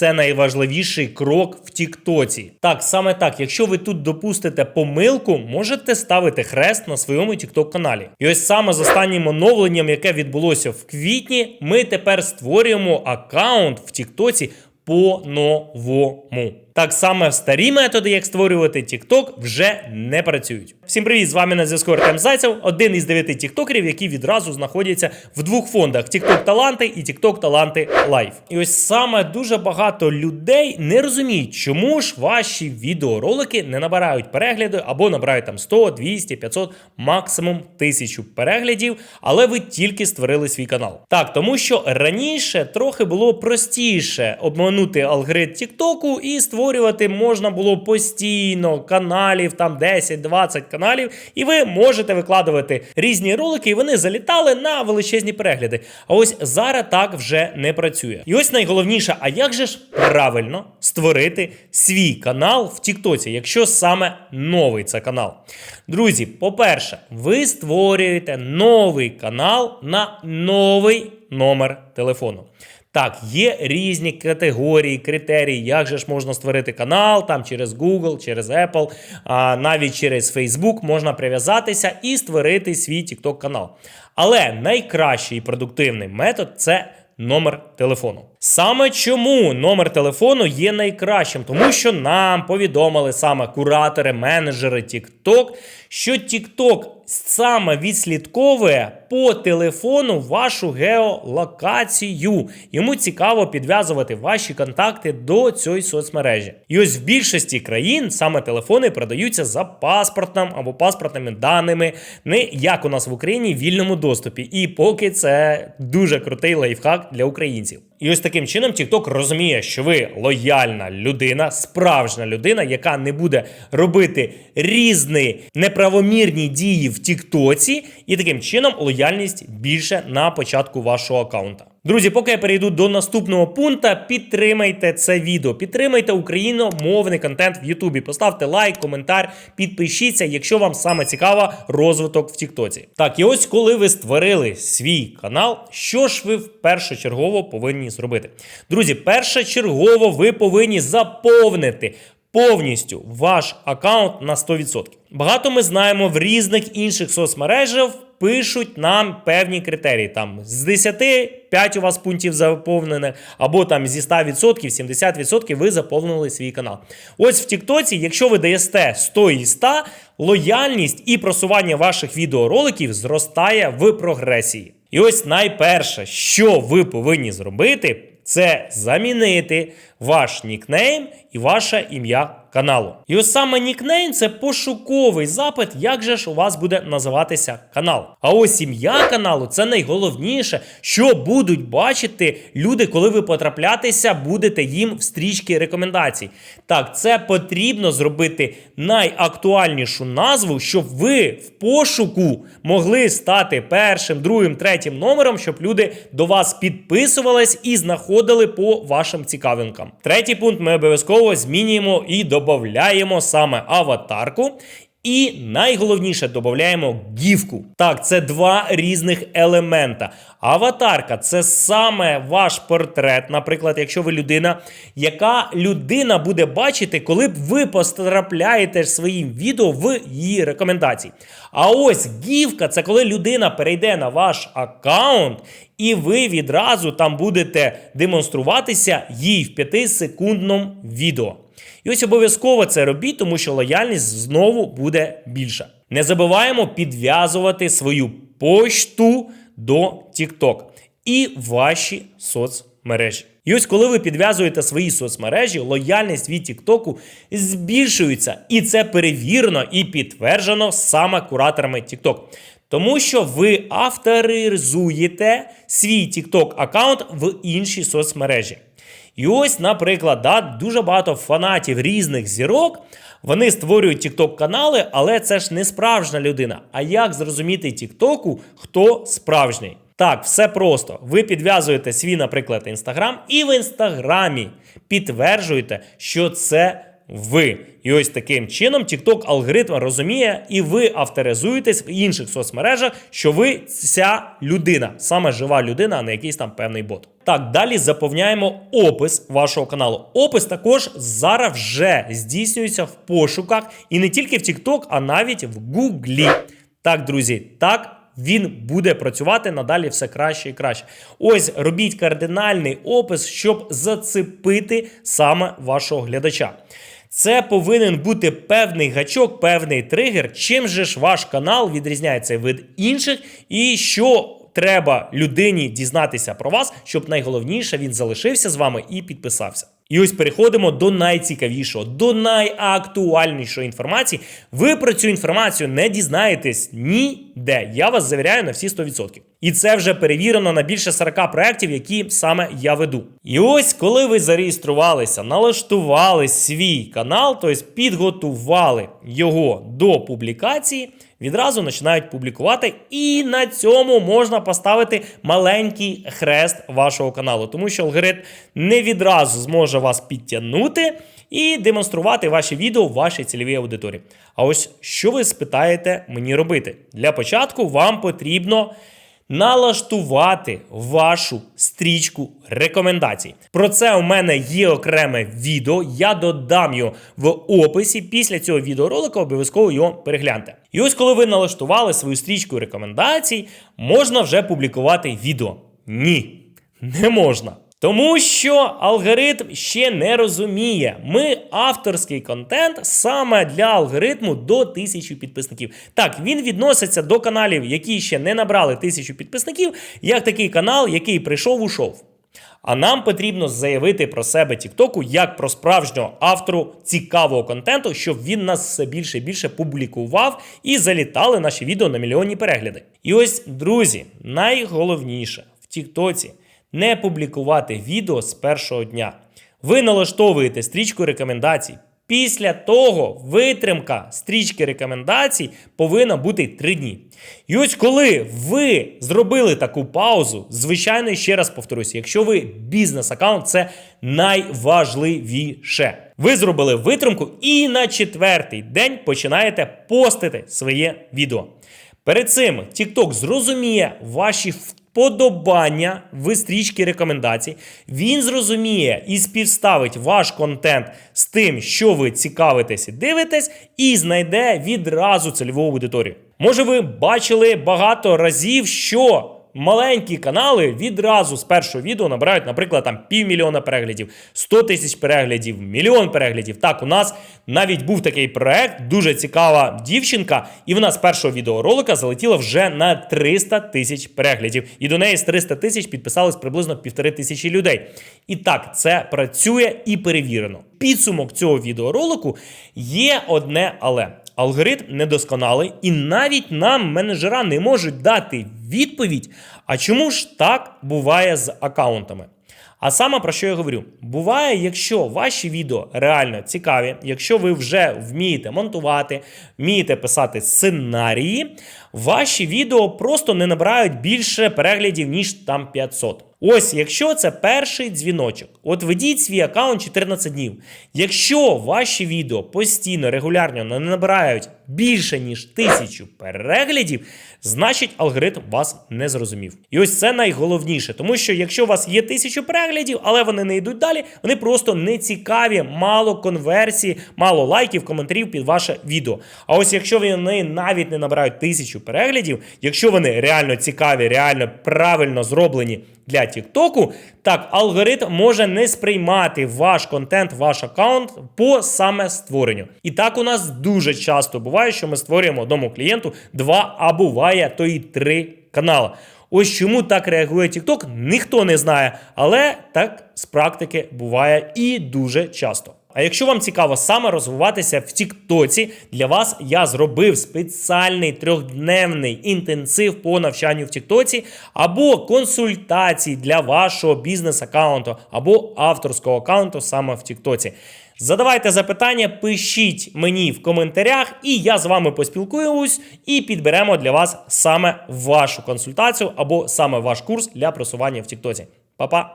це найважливіший крок в Тіктоці. Так, саме так, якщо ви тут допустите помилку, можете ставити хрест на своєму Тікток каналі. І ось саме з останнім оновленням, яке відбулося в квітні, ми тепер створюємо аккаунт в Тіктоці по-новому. Так само старі методи, як створювати TikTok, вже не працюють. Всім привіт! З вами на зв'язку Артем Зайцев, один із дев'яти тіктокерів, які відразу знаходяться в двох фондах: TikTok Таланти і TikTok Таланти Лайф. І ось саме дуже багато людей не розуміють, чому ж ваші відеоролики не набирають перегляди або набирають там 100, 200, 500, максимум тисячу переглядів, але ви тільки створили свій канал. Так, тому що раніше трохи було простіше обманути алгоритм Тіктоку і створювати можна було постійно каналів, там 10-20 каналів, і ви можете викладувати різні ролики, і вони залітали на величезні перегляди. А ось зараз так вже не працює. І ось найголовніше, а як же ж правильно створити свій канал в Тіктоці, якщо саме новий це канал? Друзі, по-перше, ви створюєте новий канал на новий номер телефону. Так, є різні категорії, критерії, як же ж можна створити канал там через Google, через Apple, а навіть через Facebook можна прив'язатися і створити свій TikTok канал. Але найкращий і продуктивний метод це номер телефону. Саме чому номер телефону є найкращим, тому що нам повідомили саме куратори, менеджери TikTok, що TikTok саме відслідковує по телефону вашу геолокацію. Йому цікаво підв'язувати ваші контакти до цієї соцмережі. І ось в більшості країн саме телефони продаються за паспортом або паспортними даними, не як у нас в Україні в вільному доступі. І поки це дуже крутий лайфхак для українців. І ось таким чином TikTok розуміє, що ви лояльна людина, справжня людина, яка не буде робити різні неправомірні дії в Тіктоці, і таким чином лояльність більше на початку вашого аккаунта. Друзі, поки я перейду до наступного пункту, підтримайте це відео, підтримайте україномовний контент в Ютубі. Поставте лайк, коментар, підпишіться, якщо вам саме цікаво розвиток в Тіктоці. Так, і ось коли ви створили свій канал, що ж ви першочергово повинні зробити? Друзі, першочергово ви повинні заповнити. Повністю ваш аккаунт на 100%. Багато ми знаємо в різних інших соцмережах пишуть нам певні критерії. Там з 10 5 у вас пунктів заповнених, або там зі 100%, 70% ви заповнили свій канал. Ось в Тіктоці, якщо ви даєте 100 і 100, лояльність і просування ваших відеороликів зростає в прогресії. І ось найперше, що ви повинні зробити, це замінити ваш нікнейм і ваше ім'я каналу. І ось саме нікнейм це пошуковий запит, як же ж у вас буде називатися канал. А ось ім'я каналу це найголовніше, що будуть бачити люди, коли ви потраплятися, будете їм в стрічки рекомендацій. Так, це потрібно зробити найактуальнішу назву, щоб ви в пошуку могли стати першим, другим, третім номером, щоб люди до вас підписувались і знаходили по вашим цікавинкам. Третій пункт ми обов'язково змінюємо і додаємо саме аватарку. І найголовніше додаємо гівку. Так, це два різних елемента. Аватарка це саме ваш портрет, наприклад, якщо ви людина, яка людина буде бачити, коли б ви потрапляєте своїм відео в її рекомендації. А ось гівка це коли людина перейде на ваш аккаунт, і ви відразу там будете демонструватися їй в 5-секундному відео. І ось обов'язково це робіть, тому що лояльність знову буде більша. Не забуваємо підв'язувати свою пошту до TikTok і ваші соцмережі. І ось коли ви підв'язуєте свої соцмережі, лояльність від Тіктоку збільшується. І це перевірено і підтверджено саме кураторами TikTok. Тому що ви авторизуєте свій TikTok аккаунт в іншій соцмережі. І ось, наприклад, да, дуже багато фанатів різних зірок. Вони створюють тікток канали, але це ж не справжня людина. А як зрозуміти Тіктоку, хто справжній? Так, все просто. Ви підв'язуєте свій, наприклад, інстаграм, і в інстаграмі підтверджуєте, що це ви. І ось таким чином TikTok алгоритм розуміє, і ви авторизуєтесь в інших соцмережах, що ви ця людина, саме жива людина, а не якийсь там певний бот. Так, далі заповняємо опис вашого каналу. Опис також зараз вже здійснюється в пошуках і не тільки в TikTok, а навіть в Google. Так, друзі, так. Він буде працювати надалі все краще і краще. Ось робіть кардинальний опис, щоб зацепити саме вашого глядача. Це повинен бути певний гачок, певний тригер. Чим же ж ваш канал відрізняється від інших, і що треба людині дізнатися про вас, щоб найголовніше він залишився з вами і підписався. І ось переходимо до найцікавішого, до найактуальнішої інформації. Ви про цю інформацію не дізнаєтесь ніде. Я вас завіряю на всі 100%. І це вже перевірено на більше 40 проєктів, які саме я веду. І ось, коли ви зареєструвалися, налаштували свій канал, тобто підготували його до публікації відразу починають публікувати, і на цьому можна поставити маленький хрест вашого каналу, тому що алгоритм не відразу зможе вас підтягнути і демонструвати ваші відео вашій цільовій аудиторії. А ось що ви спитаєте мені робити? Для початку вам потрібно налаштувати вашу стрічку рекомендацій. Про це у мене є окреме відео. Я додам його в описі. Після цього відеоролика обов'язково його перегляньте. І ось, коли ви налаштували свою стрічку рекомендацій, можна вже публікувати відео. Ні, не можна. Тому що алгоритм ще не розуміє. Ми авторський контент саме для алгоритму до тисячі підписників. Так, він відноситься до каналів, які ще не набрали тисячу підписників, як такий канал, який прийшов, ушов. А нам потрібно заявити про себе Тіктоку як про справжнього автору цікавого контенту, щоб він нас все більше і більше публікував і залітали наші відео на мільйонні перегляди. І ось, друзі, найголовніше в Тіктоці не публікувати відео з першого дня. Ви налаштовуєте стрічку рекомендацій. Після того витримка стрічки рекомендацій повинна бути 3 дні. І ось коли ви зробили таку паузу, звичайно, ще раз повторюся, якщо ви бізнес-аккаунт, це найважливіше. Ви зробили витримку і на четвертий день починаєте постити своє відео. Перед цим TikTok зрозуміє ваші вподобання в стрічці рекомендацій. Він зрозуміє і співставить ваш контент з тим, що ви цікавитесь і дивитесь, і знайде відразу цільову аудиторію. Може, ви бачили багато разів, що маленькі канали відразу з першого відео набирають, наприклад, там півмільйона переглядів, 100 тисяч переглядів, мільйон переглядів. Так, у нас навіть був такий проект, дуже цікава дівчинка, і вона з першого відеоролика залетіла вже на 300 тисяч переглядів. І до неї з 300 тисяч підписались приблизно півтори тисячі людей. І так, це працює і перевірено. Підсумок цього відеоролику є одне але. Алгоритм недосконалий, і навіть нам менеджера не можуть дати відповідь. А чому ж так буває з аккаунтами? А саме про що я говорю? Буває, якщо ваші відео реально цікаві, якщо ви вже вмієте монтувати, вмієте писати сценарії, ваші відео просто не набирають більше переглядів, ніж там 500. Ось, якщо це перший дзвіночок, от ведіть свій аккаунт 14 днів. Якщо ваші відео постійно, регулярно не набирають більше, ніж тисячу переглядів, значить алгоритм вас не зрозумів. І ось це найголовніше, тому що якщо у вас є тисячу переглядів, але вони не йдуть далі, вони просто не цікаві, мало конверсії, мало лайків, коментарів під ваше відео. А ось якщо вони навіть не набирають тисячу переглядів, якщо вони реально цікаві, реально правильно зроблені для Тіктоку, так алгоритм може не сприймати ваш контент, ваш аккаунт по саме створенню. І так у нас дуже часто буває, що ми створюємо одному клієнту два, а буває то і три канали. Ось чому так реагує TikTok, ніхто не знає, але так з практики буває і дуже часто. А якщо вам цікаво саме розвиватися в Тіктоці, для вас я зробив спеціальний трьохдневний інтенсив по навчанню в Тіктоці або консультації для вашого бізнес-аккаунту або авторського аккаунту саме в Тіктоці. Задавайте запитання, пишіть мені в коментарях, і я з вами поспілкуюсь і підберемо для вас саме вашу консультацію або саме ваш курс для просування в Тіктоці. Па-па!